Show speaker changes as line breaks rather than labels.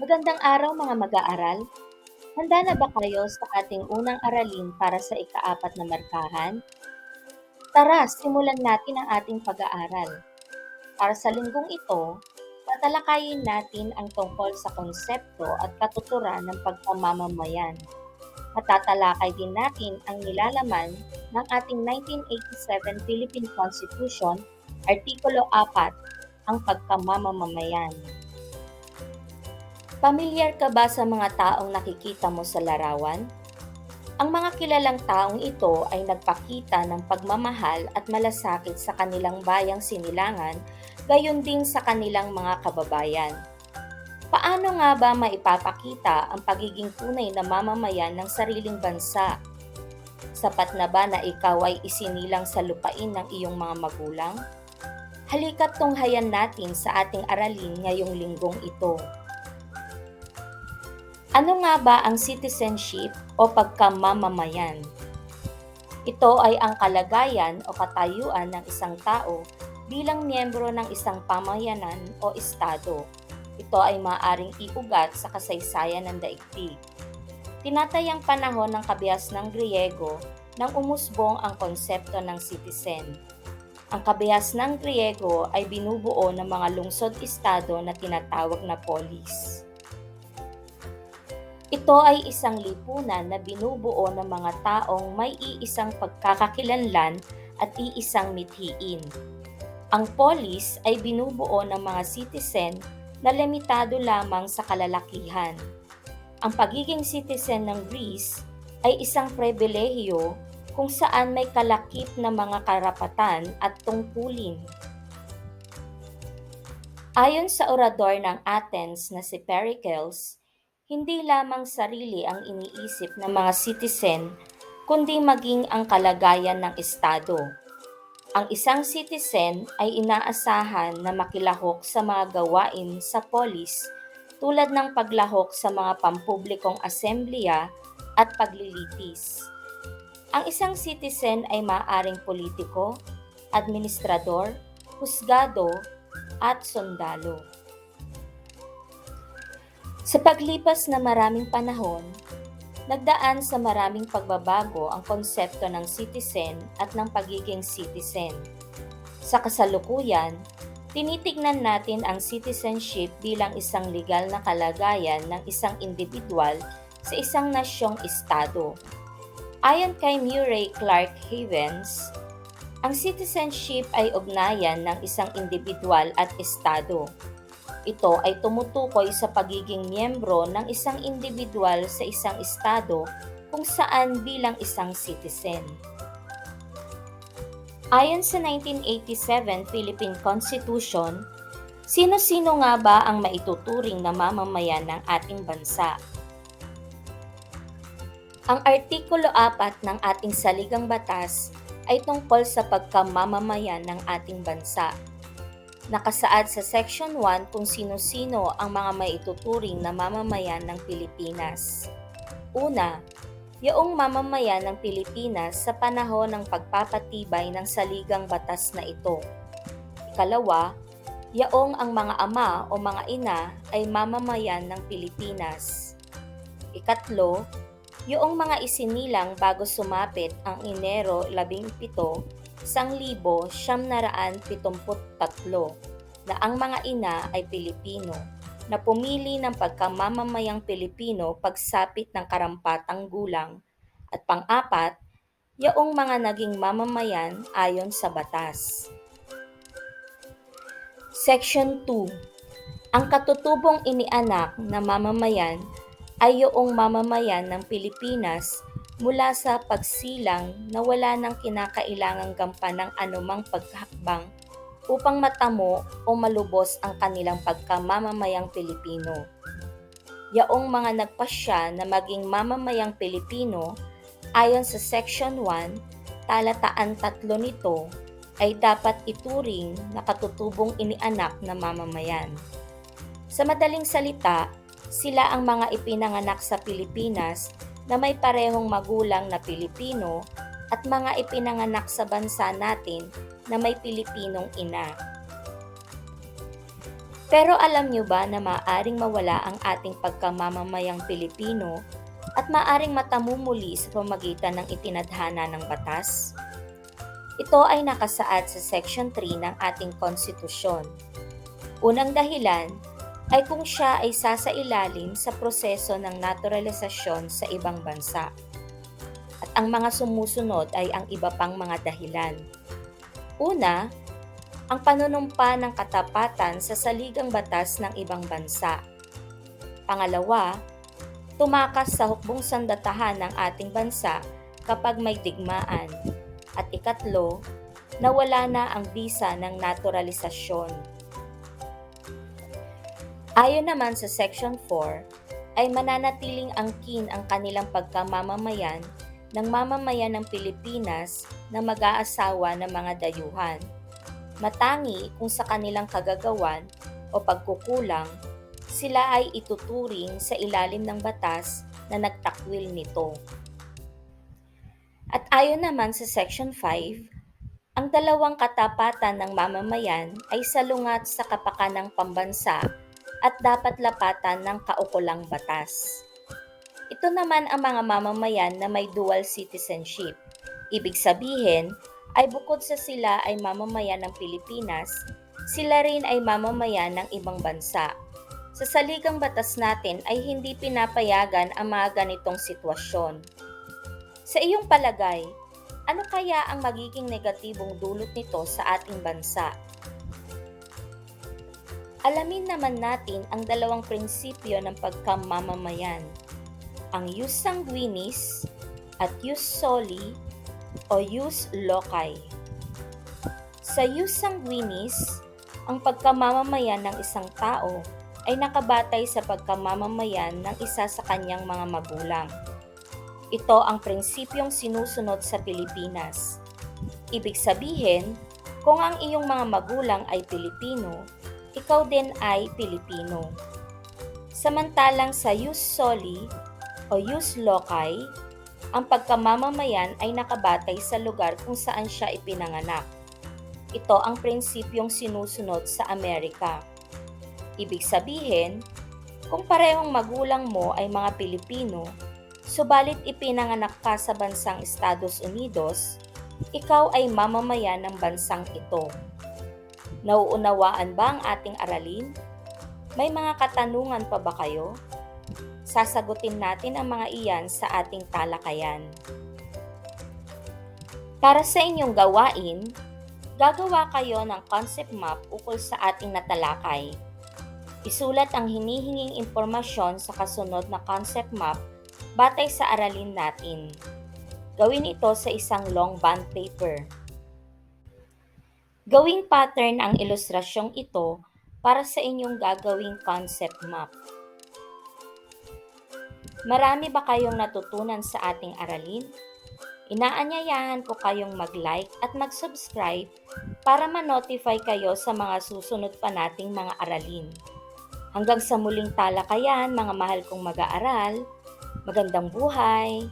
Magandang araw mga mag-aaral. Handa na ba kayo sa ating unang aralin para sa ikaapat na markahan? Tara, simulan natin ang ating pag-aaral. Para sa linggong ito, tatalakayin natin ang tungkol sa konsepto at katuturan ng pagpamamamayan. Matatalakay din natin ang nilalaman ng ating 1987 Philippine Constitution, Artikulo 4, ang pagkamamamayan. Pamilyar ka ba sa mga taong nakikita mo sa larawan? Ang mga kilalang taong ito ay nagpakita ng pagmamahal at malasakit sa kanilang bayang sinilangan, gayon din sa kanilang mga kababayan. Paano nga ba maipapakita ang pagiging tunay na mamamayan ng sariling bansa? Sapat na ba na ikaw ay isinilang sa lupain ng iyong mga magulang? Halika't tunghayan natin sa ating aralin ngayong linggong ito. Ano nga ba ang citizenship o pagkamamamayan? Ito ay ang kalagayan o katayuan ng isang tao bilang miyembro ng isang pamayanan o estado. Ito ay maaaring iugat sa kasaysayan ng daigdig. Tinatayang panahon ng kabias ng Griego nang umusbong ang konsepto ng citizen. Ang kabihas ng Griego ay binubuo ng mga lungsod-estado na tinatawag na polis. Ito ay isang lipunan na binubuo ng mga taong may iisang pagkakakilanlan at iisang mithiin. Ang polis ay binubuo ng mga citizen na limitado lamang sa kalalakihan. Ang pagiging citizen ng Greece ay isang pribilehiyo kung saan may kalakip na mga karapatan at tungkulin. Ayon sa orador ng Athens na si Pericles, hindi lamang sarili ang iniisip ng mga citizen, kundi maging ang kalagayan ng Estado. Ang isang citizen ay inaasahan na makilahok sa mga gawain sa polis tulad ng paglahok sa mga pampublikong asembleya at paglilitis. Ang isang citizen ay maaaring politiko, administrador, husgado, at sundalo. Sa paglipas na maraming panahon, nagdaan sa maraming pagbabago ang konsepto ng citizen at ng pagiging citizen. Sa kasalukuyan, tinitignan natin ang citizenship bilang isang legal na kalagayan ng isang individual sa isang nasyong estado. Ayon kay Murray Clark Havens, ang citizenship ay ugnayan ng isang individual at estado ito ay tumutukoy sa pagiging miyembro ng isang individual sa isang estado kung saan bilang isang citizen. Ayon sa 1987 Philippine Constitution, sino-sino nga ba ang maituturing na mamamayan ng ating bansa? Ang Artikulo 4 ng ating saligang batas ay tungkol sa pagkamamamayan ng ating bansa Nakasaad sa Section 1 kung sino-sino ang mga maituturing na mamamayan ng Pilipinas. Una, yaong mamamayan ng Pilipinas sa panahon ng pagpapatibay ng saligang batas na ito. Ikalawa, yaong ang mga ama o mga ina ay mamamayan ng Pilipinas. Ikatlo, yaong mga isinilang bago sumapit ang Enero 17 1,973 na ang mga ina ay Pilipino na pumili ng pagkamamamayang Pilipino pagsapit ng karampatang gulang at pang-apat, yaong mga naging mamamayan ayon sa batas. Section 2. Ang katutubong inianak na mamamayan ay yoong mamamayan ng Pilipinas mula sa pagsilang na wala nang kinakailangang gampan ng anumang paghakbang upang matamo o malubos ang kanilang pagkamamamayang Pilipino. Yaong mga nagpasya na maging mamamayang Pilipino ayon sa Section 1, talataan tatlo nito ay dapat ituring na katutubong inianak na mamamayan. Sa madaling salita, sila ang mga ipinanganak sa Pilipinas na may parehong magulang na Pilipino at mga ipinanganak sa bansa natin na may Pilipinong ina. Pero alam nyo ba na maaring mawala ang ating pagkamamamayang Pilipino at maaring matamumuli sa pamagitan ng itinadhana ng batas? Ito ay nakasaad sa Section 3 ng ating konstitusyon. Unang dahilan ay kung siya ay sasailalim sa proseso ng naturalisasyon sa ibang bansa. At ang mga sumusunod ay ang iba pang mga dahilan. Una, ang panunumpa ng katapatan sa saligang batas ng ibang bansa. Pangalawa, tumakas sa hukbong sandatahan ng ating bansa kapag may digmaan. At ikatlo, nawala na ang visa ng naturalisasyon. Ayon naman sa Section 4, ay mananatiling angkin ang kanilang pagkamamamayan ng mamamayan ng Pilipinas na mag-aasawa ng mga dayuhan. Matangi kung sa kanilang kagagawan o pagkukulang, sila ay ituturing sa ilalim ng batas na nagtakwil nito. At ayon naman sa Section 5, ang dalawang katapatan ng mamamayan ay salungat sa kapakanang pambansa at dapat lapatan ng kaukulang batas. Ito naman ang mga mamamayan na may dual citizenship. Ibig sabihin ay bukod sa sila ay mamamayan ng Pilipinas, sila rin ay mamamayan ng ibang bansa. Sa saligang batas natin ay hindi pinapayagan ang mga ganitong sitwasyon. Sa iyong palagay, ano kaya ang magiging negatibong dulot nito sa ating bansa? Alamin naman natin ang dalawang prinsipyo ng pagkamamamayan, ang jus sanguinis at jus soli o jus loci. Sa jus sanguinis, ang pagkamamamayan ng isang tao ay nakabatay sa pagkamamamayan ng isa sa kanyang mga magulang. Ito ang prinsipyong sinusunod sa Pilipinas. Ibig sabihin, kung ang iyong mga magulang ay Pilipino, ikaw din ay Pilipino. Samantalang sa jus soli o jus loci, ang pagkamamamayan ay nakabatay sa lugar kung saan siya ipinanganak. Ito ang prinsipyong sinusunod sa Amerika. Ibig sabihin, kung parehong magulang mo ay mga Pilipino, subalit ipinanganak ka sa bansang Estados Unidos, ikaw ay mamamayan ng bansang ito. Nauunawaan ba ang ating aralin? May mga katanungan pa ba kayo? Sasagutin natin ang mga iyan sa ating talakayan. Para sa inyong gawain, gagawa kayo ng concept map ukol sa ating natalakay. Isulat ang hinihinging impormasyon sa kasunod na concept map batay sa aralin natin. Gawin ito sa isang long bond paper. Gawing pattern ang ilustrasyong ito para sa inyong gagawing concept map. Marami ba kayong natutunan sa ating aralin? Inaanyayahan ko kayong mag-like at mag-subscribe para ma-notify kayo sa mga susunod pa nating mga aralin. Hanggang sa muling talakayan, mga mahal kong mag-aaral, magandang buhay!